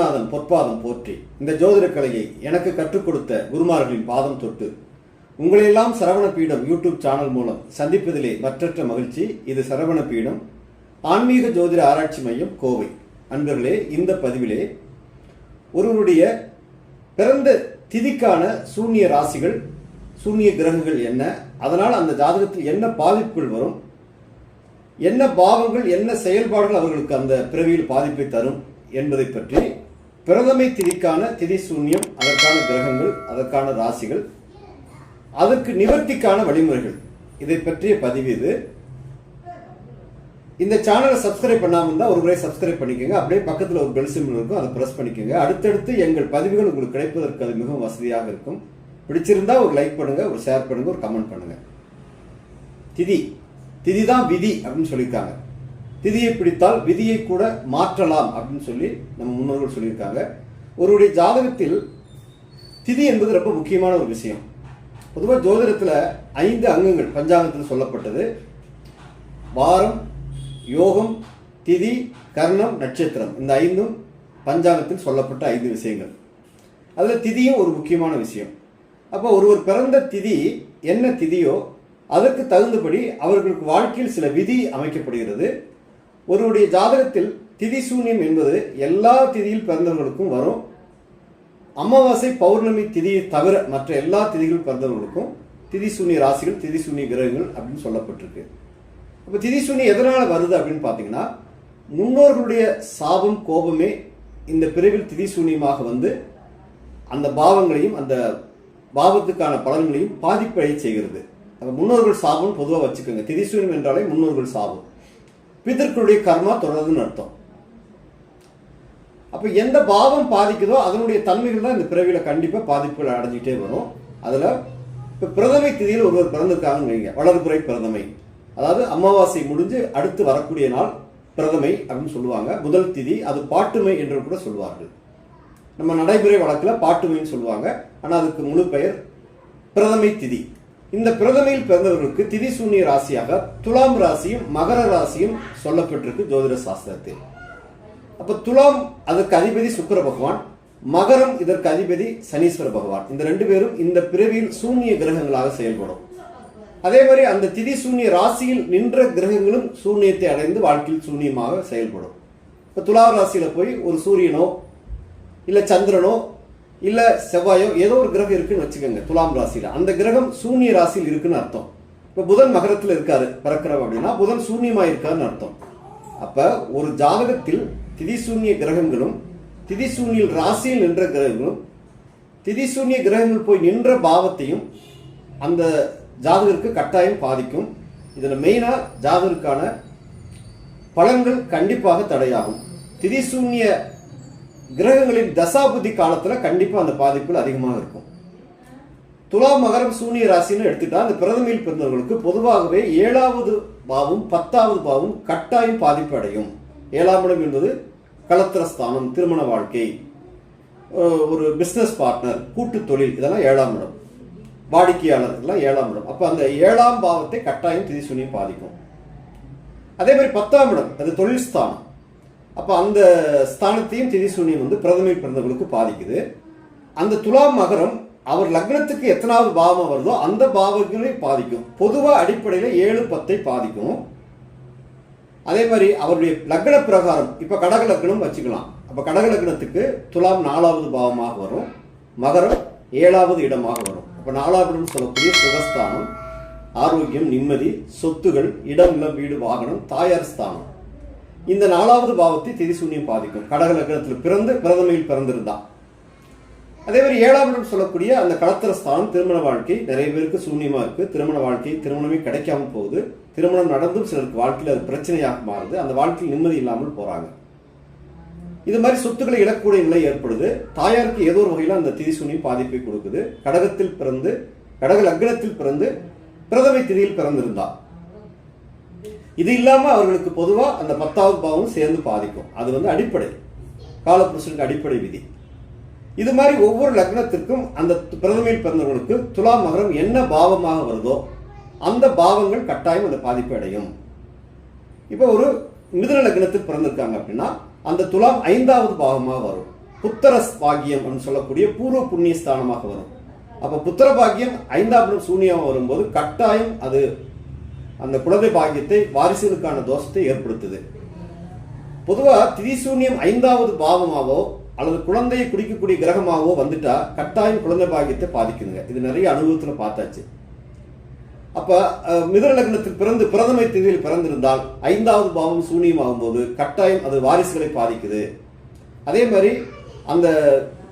குருநாதன் பொற்பாதம் போற்றி. இந்த ஜோதிட கலையை எனக்கு கற்றுக் கொடுத்த குருமார்களின் பாதம் தொட்டு. உங்களையெல்லாம் சரவண பீடம் யூடியூப் சேனல் மூலம் சந்திப்பதிலே மற்றற்ற மகிழ்ச்சி இது சரவண பீடம். ஆன்மீக ஜோதிட ஆராய்ச்சி மையம் கோவை. அன்பர்களே இந்த பதிவிலே ஒருவருடைய பிறந்த திதிக்கான சூன்ய ராசிகள் சூன்ய கிரகங்கள் என்ன அதனால் அந்த ஜாதகத்தில் என்ன பாதிப்புகள் வரும் என்ன பாவங்கள் என்ன செயல்பாடுகள் அவர்களுக்கு அந்த பிறவியில் பாதிப்பை தரும் என்பதை பற்றி பிரதமை திதிக்கான திதி சூன்யம் அதற்கான கிரகங்கள் அதற்கான ராசிகள் அதற்கு நிவர்த்திக்கான வழிமுறைகள். இதை பற்றிய பதிவு இது. இந்த சேனலை சப்ஸ்கிரைப் பண்ணாமல் இருந்தால் ஒரு முறை சப்ஸ்கிரைப் பண்ணிக்கோங்க. அப்படியே பக்கத்தில் ஒரு பெல் சிம்பிள் இருக்கும். அதை ப்ரெஸ் பண்ணிக்கோங்க. அடுத்தடுத்து எங்கள் பதிவுகள் உங்களுக்கு கிடைப்பதற்கு அது மிகவும் வசதியாக இருக்கும். பிடிச்சிருந்தா ஒரு லைக் பண்ணுங்கள் ஒரு ஷேர் பண்ணுங்கள் ஒரு கமெண்ட் பண்ணுங்கள் திதி. திதி தான் விதி அப்படின்னு சொல்லியிருக்காங்க. திதியை பிடித்தால் விதியை கூட மாற்றலாம் அப்படின்னு சொல்லி நம்ம முன்னோர்கள் சொல்லியிருக்காங்க. ஒருவருடைய ஜாதகத்தில் திதி என்பது ரொம்ப முக்கியமான ஒரு விஷயம். பொதுவாக ஜோதிடத்தில் ஐந்து அங்கங்கள் பஞ்சாங்கத்தில் சொல்லப்பட்டது. வாரம் யோகம் திதி கர்ணம் நட்சத்திரம். இந்த ஐந்தும் பஞ்சாங்கத்தில் சொல்லப்பட்ட ஐந்து விஷயங்கள். அதில் திதியும் ஒரு முக்கியமான விஷயம். அப்போ ஒருவர் பிறந்த திதி என்ன திதியோ அதற்கு தகுந்தபடி அவர்களுக்கு வாழ்க்கையில் சில விதி அமைக்கப்படுகிறது. ஒருவருடைய ஜாதகத்தில் திதி சூன்யம் என்பது எல்லா திதியில் பிறந்தவர்களுக்கும் வரும். அமாவாசை பௌர்ணமி திதியை தவிர மற்ற எல்லா திதிகள் பிறந்தவர்களுக்கும் திதி சூன்ய ராசிகள் திதி சூன்ய கிரகங்கள் அப்படின்னு சொல்லப்பட்டிருக்கு. அப்போ திதி சூன்யம் எதனால் வருது அப்படின்னு பார்த்தீங்கன்னா முன்னோர்களுடைய சாபம் கோபமே இந்த பிரிவில் திதி சூன்யமாக வந்து அந்த பாவங்களையும் அந்த பாவத்துக்கான பலன்களையும் பாதிப்படைய செய்கிறது. அப்போ முன்னோர்கள் சாபம் பொதுவாக வச்சுக்கோங்க. திதி சூன்யம் என்றாலே முன்னோர்கள் சாபம். பிதற்களுடைய கர்மா தொடருதுன்னு அர்த்தம். அப்போ எந்த பாவம் பாதிக்குதோ அதனுடைய தன்மைகள் தான் இந்த பிறவியில் கண்டிப்பாக பாதிப்புகள் அடைஞ்சிக்கிட்டே வரும். அதில் இப்போ பிரதமை திதியில் ஒருவர் பிறந்திருக்காங்கன்னு வைங்க. வளர்புறை பிரதமை. அதாவது அமாவாசை முடிஞ்சு அடுத்து வரக்கூடிய நாள் பிரதமை அப்படின்னு சொல்லுவாங்க. முதல் திதி அது பாட்டுமை என்று கூட சொல்லுவார்கள் நம்ம நடைமுறை வழக்கில் பாட்டுமைன்னு சொல்லுவாங்க. ஆனால் அதுக்கு முழு பெயர் பிரதமை திதி. இந்த பிரதமையில் பிறந்தவர்களுக்கு திதி சூன்ய ராசியாக துலாம் ராசியும் மகர ராசியும் சொல்லப்பட்டிருக்கு ஜோதிட சாஸ்திரத்தில். அப்ப துலாம் அதற்கு அதிபதி சுக்கிர பகவான் மகரம் இதற்கு அதிபதி சனீஸ்வர பகவான். இந்த ரெண்டு பேரும் இந்த பிறவியில் சூன்ய கிரகங்களாக செயல்படும். அதே மாதிரி அந்த திதி சூன்ய ராசியில் நின்ற கிரகங்களும் சூன்யத்தை அடைந்து வாழ்க்கையில் சூன்யமாக செயல்படும். இப்போ துலா ராசியில போய் ஒரு சூரியனோ இல்ல சந்திரனோ இல்லை செவ்வாயோ ஏதோ ஒரு கிரகம் இருக்குன்னு வச்சுக்கோங்க துலாம் ராசியில. அந்த கிரகம் சூன்ய ராசியில் இருக்குன்னு அர்த்தம். இப்போ புதன் மகரத்தில் இருக்காரு பிறக்கிறவ அப்படின்னா புதன் சூன்யமாக இருக்காருன்னு அர்த்தம். அப்போ ஒரு ஜாதகத்தில் திதிசூன்ய கிரகங்களும் திதிசூன்யில் ராசியில் நின்ற கிரகங்களும் திதிசூன்ய கிரகங்கள் போய் நின்ற பாவத்தையும் அந்த ஜாதகருக்கு கட்டாயம் பாதிக்கும். இதில் மெயினாக ஜாதகருக்கான பலன்கள் கண்டிப்பாக தடையாகும். திதிசூன்ய கிரகங்களின் தசாபுத்தி காலத்துல கண்டிப்பா அந்த பாதிப்புகள் அதிகமாக இருக்கும். துலா மகரம் சூனிய ராசின்னு எடுத்துட்டா அந்த பிரதமையில் பிறந்தவர்களுக்கு பொதுவாகவே ஏழாவது பாவம் பத்தாவது பாவம் கட்டாயம் பாதிப்பு அடையும். ஏழாம் இடம் என்பது கலத்திரஸ்தானம் திருமண வாழ்க்கை ஒரு பிசினஸ் பார்ட்னர் கூட்டு தொழில் இதெல்லாம் ஏழாம் இடம். வாடிக்கையாளர் இதெல்லாம் ஏழாம் இடம். அப்ப அந்த ஏழாம் பாவத்தை கட்டாயம் திதி சூனியம் பாதிக்கும். அதே மாதிரி பத்தாம் இடம் அது தொழில் ஸ்தானம். அப்போ அந்த ஸ்தானத்தையும் திதி சூன்யம் வந்து பிரதமை பிறந்தவர்களுக்கு பாதிக்குது. அந்த துலாம் மகரம் அவர் லக்னத்துக்கு எத்தனாவது பாவம் வருதோ அந்த பாவங்களையும் பாதிக்கும். பொதுவாக அடிப்படையில் ஏழு பத்தை பாதிக்கும். அதே மாதிரி அவருடைய லக்ன பிரகாரம் இப்போ கடக லக்னம் வச்சுக்கலாம். அப்போ கடக லக்னத்துக்கு துலாம் நாலாவது பாவமாக வரும். மகரம் ஏழாவது இடமாக வரும். அப்போ நாலாவது சொல்லக்கூடிய சுகஸ்தானம் ஆரோக்கியம் நிம்மதி சொத்துகள் இடம் இல்லம் வீடு வாகனம் தாயார் ஸ்தானம். இந்த நாலாவது பாவத்தை திதிசூன்யம் பாதிக்கும். கடக லக்னத்தில் பிறந்து பிரதமையில் பிறந்திருந்தான் அதே மாதிரி ஏழாம் சொல்லக்கூடிய அந்த களத்திர ஸ்தானம் திருமண வாழ்க்கை நிறைய பேருக்கு சூன்யமா இருக்கு. திருமண வாழ்க்கை திருமணமே கிடைக்காம போகுது. திருமணம் நடந்தும் சிலருக்கு வாழ்க்கையில் அது பிரச்சனையாக மாறுது. அந்த வாழ்க்கையில் நிம்மதி இல்லாமல் போறாங்க. இது மாதிரி சொத்துக்களை இழக்கக்கூடிய நிலை ஏற்படுது. தாயாருக்கு ஏதோ ஒரு வகையில் அந்த திதிசூன்யம் பாதிப்பை கொடுக்குது. கடகத்தில் பிறந்து கடக லக்னத்தில் பிறந்து பிரதமை திதியில் பிறந்திருந்தா. இது இல்லாம அவர்களுக்கு பொதுவா அந்த பத்தாவது பாவம் சேர்ந்து பாதிக்கும். அது வந்து அடிப்படை. காலப்புருஷனுக்கு அடிப்படை விதி. இது மாதிரி ஒவ்வொரு லக்னத்திற்கும் அந்த பிரதமையில் பிறந்தவர்களுக்கு துலா மகரம் என்ன பாவமாக வருதோ அந்த பாவங்கள் கட்டாயம் அந்த பாதிப்பு அடையும். இப்போ ஒரு மிதுன லக்னத்தில் பிறந்திருக்காங்க அப்படின்னா அந்த துலாம் ஐந்தாவது பாவமாக வரும். புத்தர பாக்கியம் அப்படின்னு சொல்லக்கூடிய பூர்வ புண்ணிய ஸ்தானமாக வரும். அப்போ புத்திர பாக்கியம் ஐந்தாம் சூனியமாக வரும்போது கட்டாயம் அது அந்த குழந்தை பாக்கியத்தை வாரிசுகளுக்கான தோஷத்தை ஏற்படுத்துது. பொதுவாக திரிசூன்யம் ஐந்தாவது பாவமாகவோ அல்லது குழந்தையை குடிக்கக்கூடிய கிரகமாகவோ வந்துட்டா கட்டாயம் குழந்தை பாக்கியத்தை பாதிக்குதுங்க. இது நிறைய அனுபவத்தில் பார்த்தாச்சு. அப்ப அஹ், லக்னத்தில் பிறந்து பிரதமை திதியில் பிறந்திருந்தால் ஐந்தாவது பாவம் சூனியம் போது கட்டாயம் அது வாரிசுகளை பாதிக்குது. அதே மாதிரி அந்த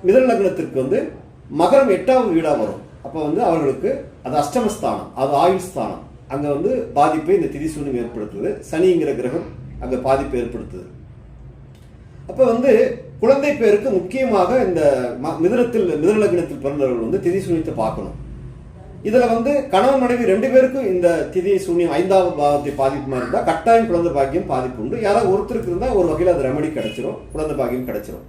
மிதுன லக்னத்திற்கு வந்து மகரம் எட்டாவது வீடாக வரும். அப்போ வந்து அவர்களுக்கு அது அஷ்டமஸ்தானம் அது ஆயுள் ஸ்தானம். அங்கே வந்து பாதிப்பை இந்த திதி ஏற்படுத்துது. சனிங்கிற கிரகம் அங்கே பாதிப்பை ஏற்படுத்துது. அப்போ வந்து குழந்தை பேருக்கு முக்கியமாக இந்த ம- மிதுனத்தில் லக்னத்தில் பிறந்தவர்கள் வந்து திதி சூனியத்தை பார்க்கணும். இதில் வந்து கணவன் மனைவி ரெண்டு பேருக்கும் இந்த திதி சூன்யம் ஐந்தாவது பாவத்தை பாதிப்புமா இருந்தால் கட்டாயம் குழந்தை பாக்கியம் பாதிப்பு உண்டு. யாராவது ஒருத்தருக்கு இருந்தால் ஒரு வகையில் அது ரெமடி கிடைச்சிரும். குழந்தை பாக்கியம் கிடைச்சிரும்.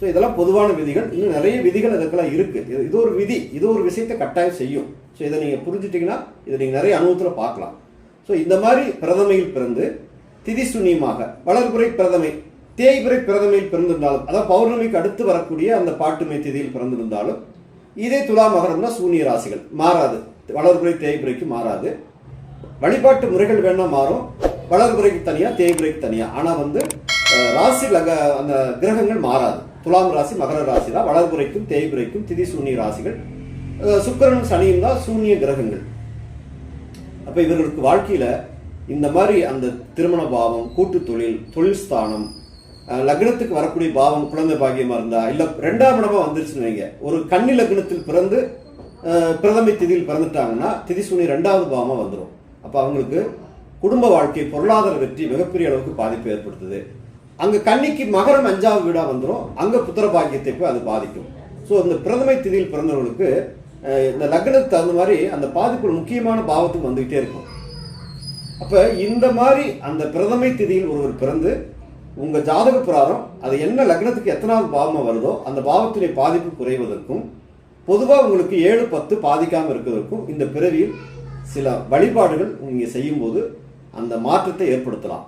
ஸோ இதெல்லாம் பொதுவான விதிகள். இன்னும் நிறைய விதிகள் அதுக்கெல்லாம் இருக்குது இது ஒரு விதி. இது ஒரு விஷயத்தை கட்டாயம் செய்யும். ஸோ இதை நீங்கள் புரிஞ்சுட்டீங்கன்னா இதை நீங்கள் நிறைய அனுபவத்தில் பார்க்கலாம். ஸோ இந்த மாதிரி பிரதமையில் பிறந்து திதி சுனியமாக வளர்புரை பிரதமை தேய்புரை பிரதமையில் பிறந்திருந்தாலும் அதாவது பௌர்ணமிக்கு அடுத்து வரக்கூடிய அந்த பாட்டுமை திதியில் பிறந்திருந்தாலும் இதே துலா மகரம்னா சூனிய ராசிகள். மாறாது. வளர்புரை தேய்புரைக்கு மாறாது. வழிபாட்டு முறைகள் வேணால் மாறும். வளர்புரைக்கு தனியாக தேய்புரைக்கு தனியாக ஆனால் வந்து ராசி லக அந்த கிரகங்கள் மாறாது. துலாம் ராசி மகர ராசி தான். வளர்புரைக்கும் தேய்புரைக்கும் திதி சூனிய ராசிகள் சுக்கரனும் சனியும் தான் சூனிய கிரகங்கள். அப்ப இவர்களுக்கு வாழ்க்கையில இந்த மாதிரி அந்த திருமண பாவம் கூட்டு தொழில் தொழில் ஸ்தானம் லக்னத்துக்கு வரக்கூடிய பாவம் குழந்தை பாக்கியமா இருந்தா இல்ல ரெண்டாம் இடமா வந்துருச்சுன்னு வைங்க. ஒரு கன்னி லக்னத்தில் பிறந்து பிரதமை திதியில் பிறந்துட்டாங்கன்னா திதி சூனி ரெண்டாவது பாவமா வந்துடும் அப்ப அவங்களுக்கு குடும்ப வாழ்க்கை பொருளாதார வெற்றி மிகப்பெரிய அளவுக்கு பாதிப்பு ஏற்படுத்துது. அங்க கன்னிக்கு மகரம் அஞ்சாவது வீடா வந்துடும் அங்க புத்திர பாக்கியத்தை போய் அது பாதிக்கும். ஸோ இந்த பிரதமை திதியில் பிறந்தவர்களுக்கு இந்த லக்னத்துக்கு தகுந்த மாதிரி அந்த பாதிப்பு முக்கியமான பாவத்துக்கு வந்துகிட்டே இருக்கும். அப்போ இந்த மாதிரி அந்த பிரதமை திதியில் ஒருவர் பிறந்து உங்கள் ஜாதக பிராரம் அது என்ன லக்னத்துக்கு எத்தனாவது பாவமாக வருதோ அந்த பாவத்திலே பாதிப்பு குறைவதற்கும் பொதுவாக உங்களுக்கு ஏழு பத்து பாதிக்காமல் இருக்கிறதற்கும் இந்த பிறவியில் சில வழிபாடுகள் நீங்கள் செய்யும்போது அந்த மாற்றத்தை ஏற்படுத்தலாம்.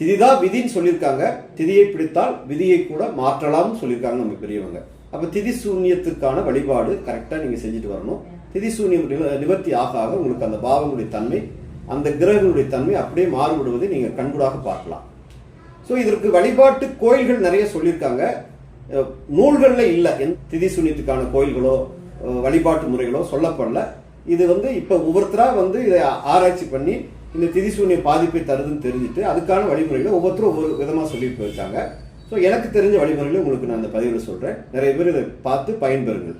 திதிதான் விதின்னு சொல்லியிருக்காங்க. திதியை பிடித்தால் விதியை கூட மாற்றலாம்னு சொல்லியிருக்காங்க நம்ம பெரியவங்க. அப்போ திதி சூன்யத்துக்கான வழிபாடு கரெக்டாக நீங்கள் செஞ்சுட்டு வரணும். திதி சூன்யம் நிவர்த்தி ஆக ஆக உங்களுக்கு அந்த பாவங்களுடைய தன்மை அந்த கிரகங்களுடைய தன்மை அப்படியே மாறுபடுவதை நீங்கள் கண்கூடாக பார்க்கலாம். ஸோ இதற்கு வழிபாட்டு கோயில்கள் நிறைய சொல்லியிருக்காங்க. நூல்களில் இல்லை. எந்த திதி சூன்யத்துக்கான கோயில்களோ வழிபாட்டு முறைகளோ சொல்லப்படல. இது வந்து இப்போ ஒவ்வொருத்தராக வந்து இதை ஆராய்ச்சி பண்ணி இந்த திதி சூன்ய பாதிப்பை தருதுன்னு தெரிஞ்சுட்டு அதுக்கான வழிமுறைகளை ஒவ்வொருத்தரும் ஒவ்வொரு விதமாக சொல்லிட்டு போயிருக்காங்க. ஸோ எனக்கு தெரிஞ்ச வழிமுறைகளை உங்களுக்கு நான் அந்த பதிவில் சொல்கிறேன் நிறைய பேர் இதை பார்த்து பயன்பெறுங்கள்.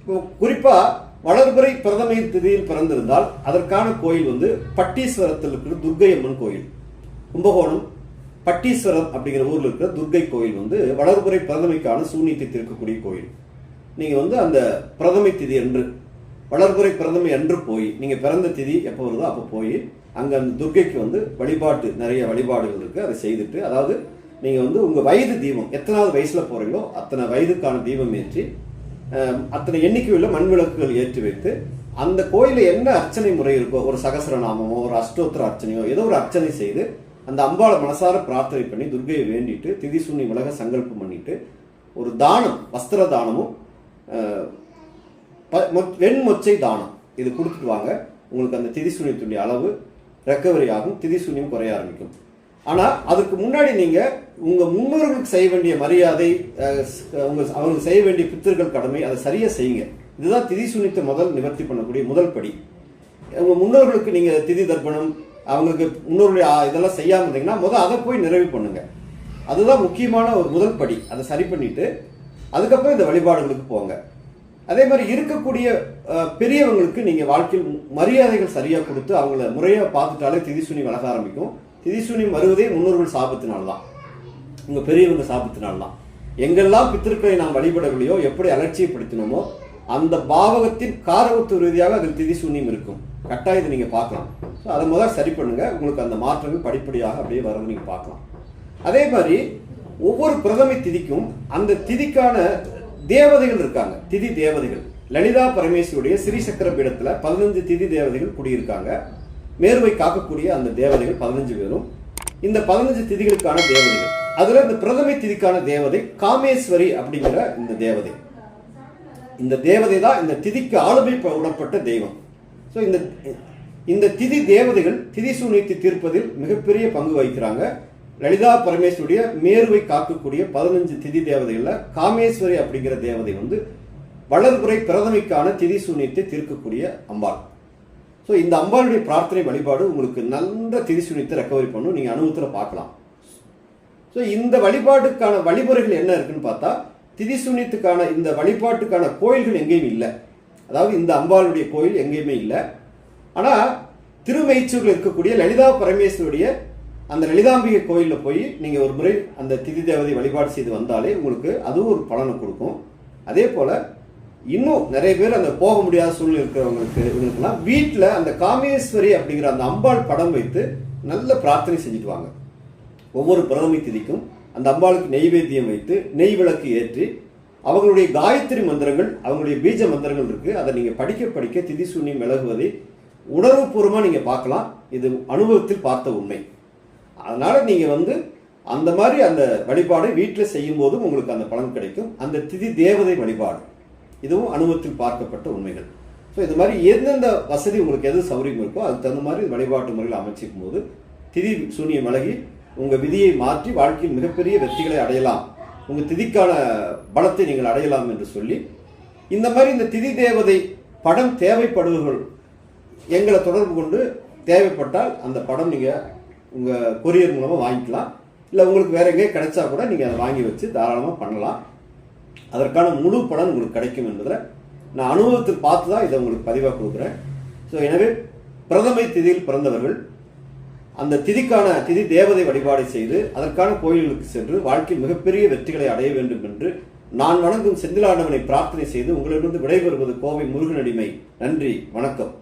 இப்போ குறிப்பாக வளர்பிறை பிரதமை திதியில் பிறந்திருந்தால் அதற்கான கோயில் வந்து பட்டீஸ்வரத்தில் இருக்கிற துர்கை அம்மன் கோயில். கும்பகோணம் பட்டீஸ்வரம் அப்படிங்கிற ஊரில் இருக்கிற துர்க்கை கோயில் வந்து வளர்புரை பிரதமைக்கான சூனியத்தை தீர்க்கக்கூடிய கோயில். நீங்கள் வந்து அந்த பிரதமை திதி என்று வளர்புரை பிரதமை அன்று போய் நீங்கள் பிறந்த திதி எப்போ வருதோ அப்போ போய் அங்கே அந்த துர்க்கைக்கு வந்து வழிபாட்டு நிறைய வழிபாடுகள் இருக்குது அதை செய்துட்டு அதாவது நீங்கள் வந்து உங்கள் வயது தீபம் எத்தனாவது வயசில் போகிறீங்களோ அத்தனை வயதுக்கான தீபம் ஏற்றி அத்தனை எண்ணிக்கையுள்ள மண் விளக்குகள் ஏற்றி வைத்து அந்த கோயிலில் என்ன அர்ச்சனை முறை இருக்கோ ஒரு சகசரநாமமோ ஒரு அஷ்டோத்திர அர்ச்சனையோ ஏதோ ஒரு அர்ச்சனை செய்து அந்த அம்பாளை மனசார பிரார்த்தனை பண்ணி துர்கையை வேண்டிட்டு திதிசூனி உலக சங்கல்பம் பண்ணிட்டு ஒரு தானம் வஸ்திர தானமும் ப- வெண்மொச்சை தானம் இது கொடுத்துட்டு வாங்க. உங்களுக்கு அந்த திதிசூனியத்துடைய அளவு ரெக்கவரி ஆகும் திதிசூனியம் குறைய ஆரம்பிக்கும். ஆனால் அதுக்கு முன்னாடி நீங்கள் உங்கள் முன்னோர்களுக்கு செய்ய வேண்டிய மரியாதை உங்கள் அவங்க செய்ய வேண்டிய பித்தர்கள் கடமை அதை சரியாக செய்யுங்க. இதுதான் திதி சுனித்த முதல் நிவர்த்தி பண்ணக்கூடிய முதல் படி. உங்கள் முன்னோர்களுக்கு நீங்கள் திதி தர்ப்பணம் அவங்களுக்கு முன்னோருடைய இதெல்லாம் செய்யாமல் இருந்தீங்கன்னா முதல் அதை போய் நிறைவு பண்ணுங்க. அதுதான் முக்கியமான ஒரு முதல் படி. அதை சரி பண்ணிட்டு அதுக்கப்புறம் இந்த வழிபாடுகளுக்கு போங்க. அதே மாதிரி இருக்கக்கூடிய பெரியவங்களுக்கு நீங்கள் வாழ்க்கையில் மரியாதைகள் சரியாக கொடுத்து அவங்கள முறையாக பார்த்துட்டாலே திதிசூனி வளர ஆரம்பிக்கும். திதிசூனியம் வருவதே முன்னோர்கள் சாபத்தினால தான் உங்கள் பெரியவங்க சாபத்தினால தான் எங்கெல்லாம் பித்திருக்களை நாம் வழிபடவில்லையோ எப்படி அலட்சியப்படுத்தினோமோ அந்த பாவகத்தின் காரகத்து ரீதியாக அதில் திதிசூன்யம் இருக்கும். கட்டாயத்தை நீங்கள் பார்க்கலாம். ஸோ அதை முதல் சரி பண்ணுங்கள் உங்களுக்கு அந்த மாற்றங்கள் படிப்படியாக அப்படியே வரது நீங்கள் பார்க்கலாம். அதே மாதிரி ஒவ்வொரு பிரதமை திதிக்கும் அந்த திதிக்கான தேவதைகள் இருக்காங்க. திதி தேவதைகள். லலிதா பரமேஸ்வருடைய ஸ்ரீசக்கர பீடத்தில் பதினஞ்சு திதி தேவதைகள் குடியிருக்காங்க. மேருவை காக்கக்கூடிய அந்த தேவதைகள் பதினஞ்சு பேரும் இந்த பதினஞ்சு திதிகளுக்கான தேவதைகள். அதுல இந்த பிரதமை திதிக்கான தேவதை காமேஸ்வரி அப்படிங்கிற இந்த தேவதை. இந்த தேவதை தான் இந்த திதிக்கு ஆளுமை ப- தெய்வம். ஸோ இந்த இந்த திதி தேவதைகள் திதி சூனியத்தை தீர்ப்பதில் மிகப்பெரிய பங்கு வகிக்கிறாங்க. லலிதா பரமேஸ்வருடைய மேருவை காக்கக்கூடிய பதினஞ்சு திதி தேவதைகளில் காமேஸ்வரி அப்படிங்கிற தேவதை வந்து வளர்புரை பிரதமைக்கான திதி சூனியத்தை தீர்க்கக்கூடிய அம்பாள். ஸோ இந்த அம்பாளுடைய பிரார்த்தனை வழிபாடு உங்களுக்கு நல்ல திதி ரெக்கவரி பண்ணும். நீங்கள் அனுபவத்தில் பார்க்கலாம். ஸோ இந்த வழிபாட்டுக்கான வழிமுறைகள் என்ன இருக்குன்னு பார்த்தா திதி இந்த வழிபாட்டுக்கான கோயில்கள் எங்கேயும் இல்லை. அதாவது இந்த அம்பாளுடைய கோயில் எங்கேயுமே இல்லை. ஆனால் திருமைச்சூரில் இருக்கக்கூடிய லலிதா பரமேஸ்வருடைய அந்த லலிதாம்பிகை கோயிலில் போய் நீங்கள் ஒரு முறை அந்த திதி தேவதை வழிபாடு செய்து வந்தாலே உங்களுக்கு அதுவும் ஒரு பலனை கொடுக்கும். அதே போல் இன்னும் நிறைய பேர் அந்த போக முடியாத சூழ்நிலை இருக்கிறவங்களுக்கு இவங்களுக்குலாம் வீட்டில் அந்த காமேஸ்வரி அப்படிங்கிற அந்த அம்பாள் படம் வைத்து நல்ல பிரார்த்தனை செஞ்சுட்டு வாங்க. ஒவ்வொரு பிரதமை திதிக்கும் அந்த அம்பாளுக்கு நெய்வேத்தியம் வைத்து நெய் விளக்கு ஏற்றி அவங்களுடைய காயத்ரி மந்திரங்கள் அவங்களுடைய பீஜ மந்திரங்கள் இருக்குது அதை நீங்கள் படிக்க படிக்க திதி சூன்யம் விலகுவதை உணர்வுபூர்வமாக நீங்கள் பார்க்கலாம். இது அனுபவத்தில் பார்த்த உண்மை. அதனால் நீங்கள் வந்து அந்த மாதிரி அந்த வழிபாடை வீட்டில் செய்யும் போதும் உங்களுக்கு அந்த பலன் கிடைக்கும். அந்த திதி தேவதை வழிபாடு. இதுவும் அனுபவத்தில் பார்க்கப்பட்ட உண்மைகள். ஸோ இது மாதிரி எந்தெந்த வசதி உங்களுக்கு எது சௌரியம் இருக்கோ அதுக்கு தகுந்த மாதிரி வழிபாட்டு முறையில் அமைச்சிக்கும் போது திதி சூனியம் விலகி உங்கள் விதியை மாற்றி வாழ்க்கையில் மிகப்பெரிய வெற்றிகளை அடையலாம். உங்கள் திதிக்கான பலத்தை நீங்கள் அடையலாம் என்று சொல்லி இந்த மாதிரி இந்த திதி தேவதை படம் தேவைப்படுவர்கள் எங்களை தொடர்பு கொண்டு தேவைப்பட்டால் அந்த படம் நீங்கள் உங்கள் கொரியர் மூலமாக வாங்கிக்கலாம். இல்லை உங்களுக்கு வேற எங்கேயே கிடைச்சா கூட நீங்கள் அதை வாங்கி வச்சு தாராளமாக பண்ணலாம். அதற்கான முழு பலன் உங்களுக்கு கிடைக்கும் என்பதில் நான் அனுபவத்தில் பார்த்து தான் இதை உங்களுக்கு பதிவாக கொடுக்குறேன். ஸோ எனவே பிரதமை திதியில் பிறந்தவர்கள் அந்த திதிக்கான திதி தேவதை வழிபாடு செய்து அதற்கான கோயில்களுக்கு சென்று வாழ்க்கையில் மிகப்பெரிய வெற்றிகளை அடைய வேண்டும் என்று நான் வணங்கும் செந்திலாண்டவனை பிரார்த்தனை செய்து உங்களிடமிருந்து விடைபெறுவது கோவை முருகனடிமை நன்றி வணக்கம்.